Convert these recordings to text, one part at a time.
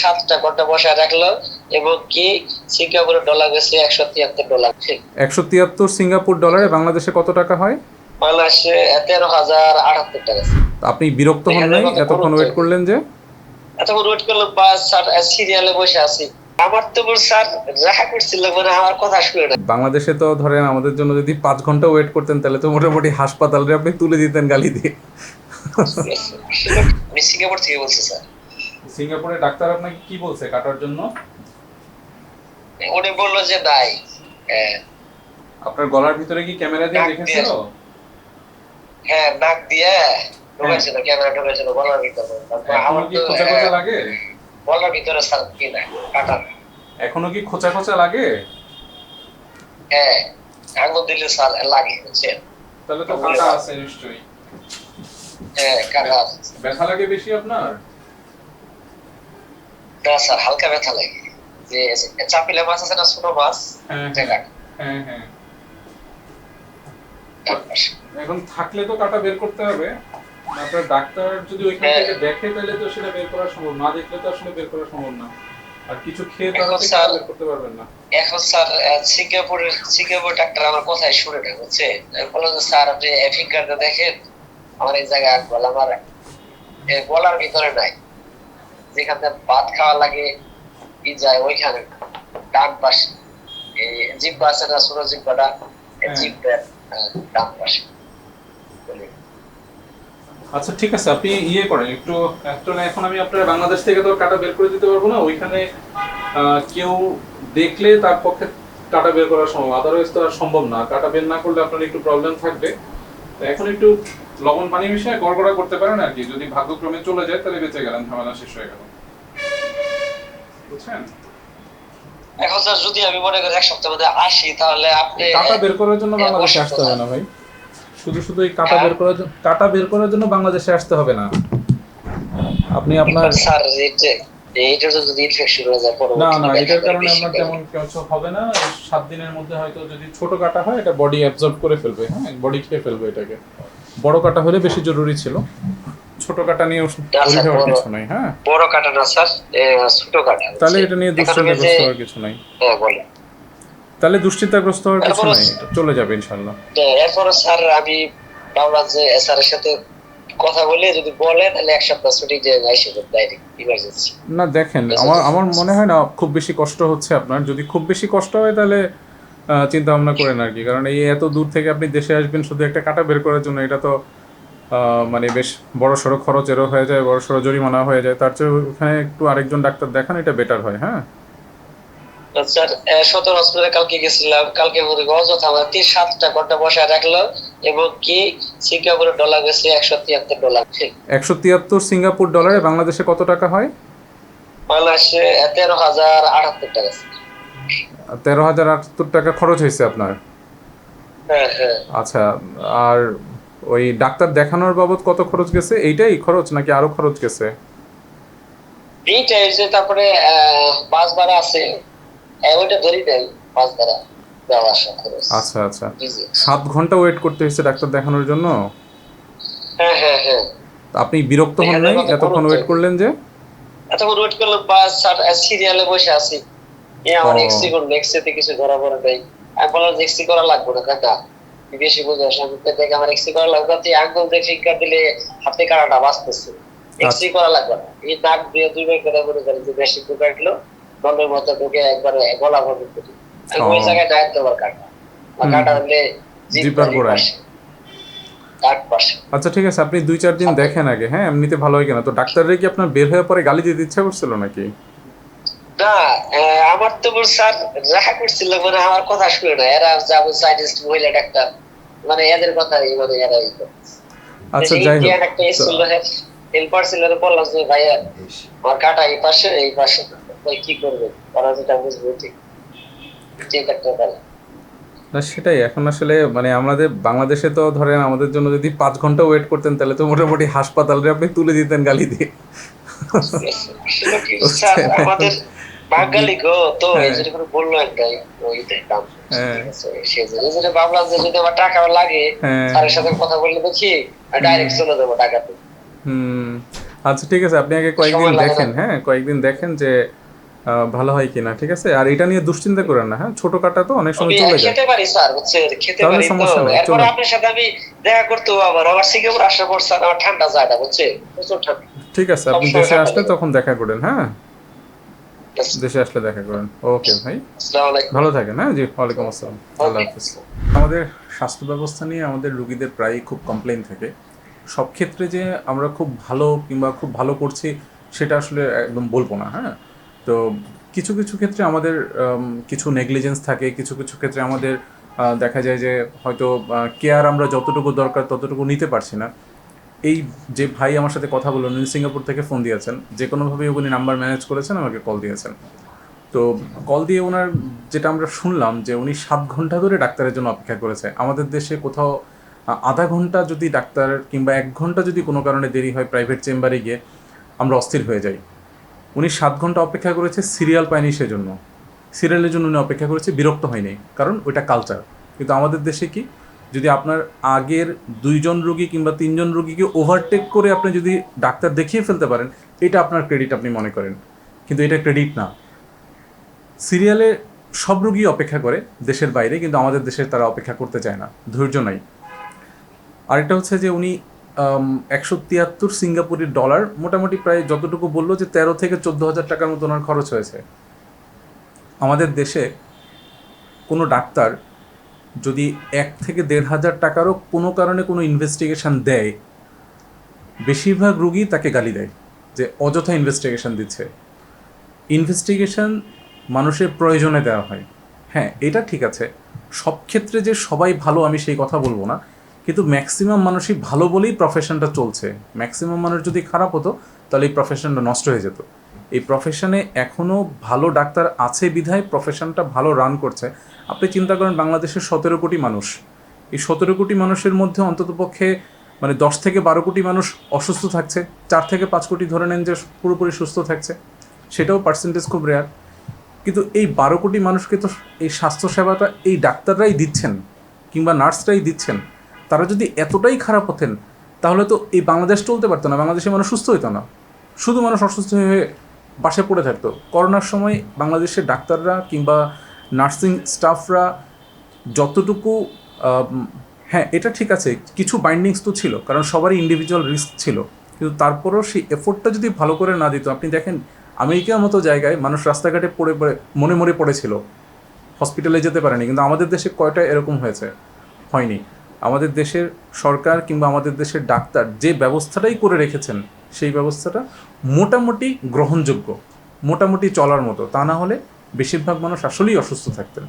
সাতটা ঘণ্টা বসায় রাখল এবং কি সিঙ্গাপুরের ডলার গেছে একশো তিয়াত্তর ডলার একশো তিয়াত্তর সিঙ্গাপুর ডলারে বাংলাদেশে কত টাকা হয়? বাংলাদেশে তেরো হাজার আটাত্তর টাকা। আপনি বিরক্ত হন নাই? এতক্ষণ ওয়েট করলেন যে? এতক্ষণ ওয়েট করলাম সিরিয়ালে বসে আছি। আমার তো স্যার করছিল মানে আমার কথা শুনে না। বাংলাদেশে তো ধরেন আমাদের জন্য যদি পাঁচ ঘণ্টা ওয়েট করতেন তাহলে তো মোটামুটি হাসপাতালে আপনি তুলে দিতেন গালি দিয়ে। আমি সিঙ্গাপুর থেকে বলছি স্যার। সিঙ্গাপুরে ডাক্তার আপনাকে কি বলছে কাটার জন্য? উনি বলল যে নাই। হ্যাঁ, আপনার গলার ভিতরে কি ক্যামেরা দিয়ে দেখেছিল? হ্যাঁ নাক দিয়ে ঢুকাইছিল ক্যামেরা ঢুকাইছিল গলার ভিতরে। আমার কি খোঁচা হ্যাঁ, খোঁচা লাগে? গলার ভিতরে স্যার কি না কাটা এখনও কি খোঁচা খোঁচা লাগে? হ্যাঁ আঙুল দিলে স্যার লাগে বুঝছেন? তাহলে তো কাটা আছে নিশ্চয়ই। হ্যাঁ কাটা আছে। ব্যথা লাগে বেশি আপনার? না স্যার হালকা ব্যথা লাগে। যে চাপিলে মাছ আছে না ছোট মাছ হ্যাঁ হ্যাঁ হ্যাঁ এখন থাকলে তো কাটা বের করতে হবে। আপনার ডাক্তার যদি ওইখান। থেকে দেখে তাহলে তো সেটা বের করা সম্ভব না দেখলে তো আসলে বের করা সম্ভব না। আর কিছু খেয়ে এখন স্যার- করতে পারবেন না। এখন স্যার সিঙ্গাপুরের সিঙ্গাপুর ডাক্তার আমার কথাই শুনে না বুঝছে? আমি বললাম যে স্যার আপনি ফিঙ্গারটা দেখেন আমার এই জায়গায় আঙ্গুল আমার এ, গলার ভিতরে নাই। যেখান ভাত খাওয়া লাগে যায় ওইখানে ডান পাশে। জিব্বা আছে না ছোট জিব্বাটা এই হ্যাঁ। জিব্বার ডান পাশে। আচ্ছা ঠিক আছে আপনি ইয়ে করেন একটু এখন আমি আপনার বাংলাদেশ থেকে তো কাটা বের করে দিতে পারব না ওইখানে কেউ দেখলে তার পক্ষে কাটা বের করা সম্ভব আদারওয়াইজ তো আর সম্ভব না কাটা বের না করলে আপনার একটু প্রবলেম থাকবে। তো এখন একটু লবণ পানি মিশিয়ে গড়গড়া করতে পারেন আর কি। যদি ভাগ্যক্রমে চলে যায় তাহলে বেঁচে গেলেন ঝামেলা শেষ হয়ে গেল। বুঝছেন? এখন স্যার যদি আমি মনে করি এক সপ্তাহের মধ্যে আসি তাহলে আপনি কাটা বের করার জন্য হ্যাঁ, বাংলাদেশে আসতে হবে না ভাই। শুধু শুধু এই কাটা হ্যাঁ। বের করার জন্য কাটা বের করার জন্য বাংলাদেশে আসতে হবে না। আপনি আপনার স্যার এইটার যদি ইনফেকশন হয়ে যায় না না এটার কারণে আপনার তেমন কিছু হবে না। সাত দিনের মধ্যে হয়তো যদি ছোট কাটা হয় এটা বডি অ্যাবজর্ব করে ফেলবে হ্যাঁ? বডি খেয়ে ফেলবে এটাকে। বড় কাটা হলে বেশি জরুরি ছিল। ছোট কাটা নিয়ে ওষুধ হওয়ার কিছু নাই হ্যাঁ? বড় কাটা না স্যার ছোট কাটা। তাহলে এটা নিয়ে দুশ্চিন্তাগ্রস্ত হওয়ার কিছু নাই। হ্যাঁ বলে তাহলে দুশ্চিন্তাগ্রস্ত হওয়ার কিছু নাই। চলে যাবে ইনশাল্লাহ এরপরে স্যার আমি যে স্যারের সাথে কথা বলে যদি বলে তাহলে এক সপ্তাহ ছুটি যে আইসে ডাইরেক্ট ইমার্জেন্সি না দেখেন আমার আমার মনে হয় না খুব বেশি কষ্ট হচ্ছে আপনার। যদি খুব বেশি কষ্ট হয় তাহলে চিন্তা ভাবনা করেন আর কি। কারণ এই এত দূর থেকে আপনি দেশে আসবেন শুধু একটা কাটা বের করার জন্য এটা তো মানে বেশ বড় সড়ো খরচেরও হয়ে যায় বড় সড়ো জরিমানা হয়ে যায়। তার চেয়ে ওখানে একটু আরেকজন ডাক্তার দেখান এটা বেটার হয় হ্যাঁ? স্যার সদর হসপিটালে কালকে গেছিলাম কালকে মনে অযথা আমার তিন সাতটা ঘণ্টা বসায় রাখল এবং কি সিঙ্গাপুরের ডলার গেছে একশো তিয়াত্তর ডলার একশো তিয়াত্তর সিঙ্গাপুর ডলারে বাংলাদেশে কত টাকা হয়? বাংলাদেশে তেরো হাজার আটাত্তর টাকা। তেরো হাজার আটাত্তর টাকা খরচ হয়েছে আপনার? হ্যাঁ হ্যাঁ। আচ্ছা আর ওই ডাক্তার দেখানোর বাবদ কত খরচ গেছে? এইটাই খরচ নাকি আরও খরচ গেছে? এইটাই যে তারপরে আহ, বাস ভাড়া আছে। হ্যাঁ, ওইটা ধরি দেয় ভাড়া যাওয়া আচ্ছা আচ্ছা। সাত ঘণ্টা ওয়েট করতে হয়েছে ডাক্তার দেখানোর জন্য? হ্যাঁ হ্যাঁ হ্যাঁ। আপনি বিরক্ত হন নাই? এতক্ষণ ওয়েট করলেন যে? এতক্ষণ ওয়েট করলাম বাস সিরিয়ালে বসে আছি। এ আমার এক্সি এক্সিতে কিছু ধরা পড়ে আমি বললাম এক্সি করা লাগবে না কাকা। বেশি বুঝে আসে আমি দেখে আমার এক্সি করা লাগবে তুই আঙ্গুল দিয়ে ফিঙ্গার দিলে হাতে কাটাটা বাঁচতেছে। এক্সি করা লাগবে না। এই নাক দিয়ে দুই বার করে করেন যে বেশি ঢুকাইলো দলের মতো ঢুকে একবারে গলা ভরে করি। ওই জায়গায় ডাইরেক্ট দেবার কাটা। কাটা হলে আচ্ছা ঠিক আছে আপনি দুই চার দিন দেখেন আগে হ্যাঁ? এমনিতে ভালো হয় কিনা? তো ডাক্তাররা কি আপনার বের হয়ে পরে গালি দিতে ইচ্ছা করছিল নাকি? না আমার তো বল স্যার রাহা করছিল মানে আমার কথা শুনে না। এরা যাব সাইন্টিস্ট মহিলা ডাক্তার মানে এদের কথা মানে এরা আচ্ছা এই যাই হোক। একটা স্কুল হেল্পার ছিল তো বললাম যে ভাইয়া আমার কাটা এই পাশে এই পাশে ভাই কি করবে? ওরা যেটা বুঝবে ঠিক। ঠিক একটা বলে না সেটাই। এখন আসলে মানে আমাদের বাংলাদেশে তো ধরেন আমাদের জন্য যদি পাঁচ ঘণ্টা ওয়েট করতেন তাহলে তো মোটামুটি হাসপাতালে আপনি তুলে দিতেন গালি দিয়ে। আমাদের বাঙালি গো তো এই হ্যাঁ। করে বলল একটাই ওইটাই কাম হ্যাঁ। ভাবলাম যে যদি আমার টাকা লাগে হ্যাঁ। স্যারের সাথে কথা বললে দেখি ডাইরেক্ট চলে যাব টাকাতে হুম। আচ্ছা ঠিক আছে। আপনি আগে কয়েকদিন। দেখেন হ্যাঁ কয়েকদিন দেখেন যে ভালো হয় কিনা ঠিক আছে? আর এটা নিয়ে দুশ্চিন্তা করেন না হ্যাঁ? ছোট কাটা তো অনেক সময় চলে যায়। খেতে পারি স্যার বুঝছেন খেতে পারি তো। সমস্যা নেই, এরপর আপনার সাথে আমি দেখা করতেও আবার। আমার সিঙ্গাপুর আসার পর স্যার আমার ঠান্ডা জায়গা বুঝছে প্রচুর ঠান্ডা। ঠিক আছে আপনি দেশে আসলে তখন দেখা করেন হ্যাঁ? দেশে আসলে দেখা করেন। ওকে ভাই। ভালো থাকেন হ্যাঁ? জি ওয়ালাইকুম আসসালাম। আল্লাহ. হাফিজ। আমাদের স্বাস্থ্য ব্যবস্থা নিয়ে আমাদের রুগীদের প্রায়ই খুব কমপ্লেন থাকে। সব ক্ষেত্রে যে আমরা খুব ভালো কিংবা খুব ভালো করছি সেটা আসলে একদম বলব না হ্যাঁ? তো কিছু কিছু ক্ষেত্রে আমাদের কিছু নেগলিজেন্স থাকে, কিছু কিছু ক্ষেত্রে আমাদের দেখা যায় যে হয়তো কেয়ার আমরা যতটুকু দরকার ততটুকু নিতে পারছি না। এই যে ভাই আমার সাথে কথা বললেন উনি সিঙ্গাপুর থেকে ফোন দিয়েছেন। যে কোনোভাবেই উনি নাম্বার ম্যানেজ করেছেন, আমাকে কল দিয়েছেন। তো কল দিয়ে ওনার যেটা আমরা শুনলাম যে উনি সাত ঘণ্টা ধরে ডাক্তারের জন্য অপেক্ষা করেছে। আমাদের দেশে কোথাও আধা ঘণ্টা যদি ডাক্তার কিংবা এক ঘণ্টা যদি কোনো কারণে দেরি হয় প্রাইভেট চেম্বারে গিয়ে আমরা অস্থির হয়ে যাই। উনি সাত ঘণ্টা অপেক্ষা করেছে সিরিয়াল পায়নি সেজন্য। সিরিয়ালের জন্য উনি অপেক্ষা করেছে, বিরক্ত হয়নি, কারণ ওইটা কালচার কিন্তু আমাদের দেশে কি, যদি আপনার আগের দুইজন রুগী কিংবা তিনজন রুগীকে ওভারটেক করে আপনি যদি ডাক্তার দেখিয়ে ফেলতে পারেন, এটা আপনার ক্রেডিট আপনি মনে করেন। কিন্তু এটা ক্রেডিট না। সিরিয়ালে সব রুগী অপেক্ষা করে দেশের বাইরে, কিন্তু আমাদের দেশের তারা অপেক্ষা করতে চায় না, ধৈর্য নাই। আরেকটা হচ্ছে যে উনি একশো তিয়াত্তর সিঙ্গাপুরের ডলার মোটামুটি প্রায় যতটুকু বলল যে তেরো থেকে চোদ্দ হাজার টাকার মতো ওনার খরচ হয়েছে। আমাদের দেশে কোনো ডাক্তার যদি এক থেকে দেড় হাজার টাকারও কোনো কারণে কোনো ইনভেস্টিগেশন দেয়, বেশিরভাগ রুগী তাকে গালি দেয় যে অযথা ইনভেস্টিগেশন দিচ্ছে। ইনভেস্টিগেশন মানুষের প্রয়োজনে দেওয়া হয়। হ্যাঁ এটা ঠিক আছে। সব ক্ষেত্রে যে সবাই ভালো আমি সেই কথা বলব না। কিন্তু ম্যাক্সিমাম মানুষই ভালো বলেই প্রফেশনটা চলছে। ম্যাক্সিমাম মানুষ যদি খারাপ হতো, তাহলে এই প্রফেশনটা নষ্ট হয়ে যেত। এই প্রফেশনে এখনও ভালো ডাক্তার আছে বিধায় প্রফেশনটা ভালো রান করছে। আপনি চিন্তা করেন বাংলাদেশের সতেরো কোটি মানুষ। এই সতেরো কোটি মানুষের মধ্যে অন্ততপক্ষে মানে দশ থেকে বারো কোটি মানুষ অসুস্থ থাকছে। চার থেকে পাঁচ কোটি ধরে নেন যে পুরোপুরি সুস্থ থাকছে। সেটাও পার্সেন্টেজ খুব রেয়ার কিন্তু এই বারো কোটি মানুষকে তো এই স্বাস্থ্যসেবাটা এই ডাক্তাররাই দিচ্ছেন, কিংবা নার্সরাই দিচ্ছেন। তারা যদি এতটাই খারাপ হতেন, তাহলে তো এই বাংলাদেশ চলতে পারতো না বাংলাদেশে মানুষ সুস্থ হতো না। শুধু মানুষ অসুস্থ হয়ে বাসে পড়ে থাকতো। করোনার সময় বাংলাদেশের ডাক্তাররা কিংবা নার্সিং স্টাফরা যতটুকু হ্যাঁ এটা ঠিক আছে, কিছু বাইন্ডিংস তো ছিল, কারণ সবারই ইন্ডিভিজুয়াল রিস্ক ছিল। কিন্তু তারপরও সেই এফোর্টটা যদি ভালো করে না দিত, আপনি দেখেন আমেরিকার মতো জায়গায় মানুষ রাস্তাঘাটে পড়ে পড়ে, মনে মরে পড়েছিল হসপিটালে যেতে পারেনি, কিন্তু আমাদের দেশে কয়টা এরকম হয়েছে? হয়নি। আমাদের দেশের সরকার কিংবা আমাদের দেশের ডাক্তার যে ব্যবস্থাটাই করে রেখেছেন, সেই ব্যবস্থাটা মোটামুটি গ্রহণযোগ্য, মোটামুটি চলার মতো। তা না হলে বেশিরভাগ মানুষ আসলেই অসুস্থ থাকতেন।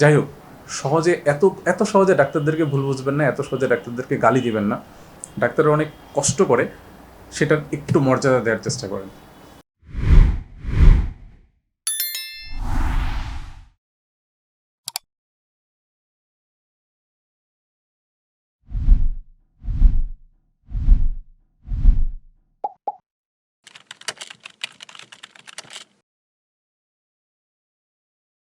যাই হোক, সহজে এত এত সহজে ডাক্তারদেরকে ভুল বুঝবেন না, এত সহজে ডাক্তারদেরকে গালি দিবেন না। ডাক্তাররা অনেক কষ্ট করে সেটার একটু মর্যাদা দেওয়ার চেষ্টা করেন।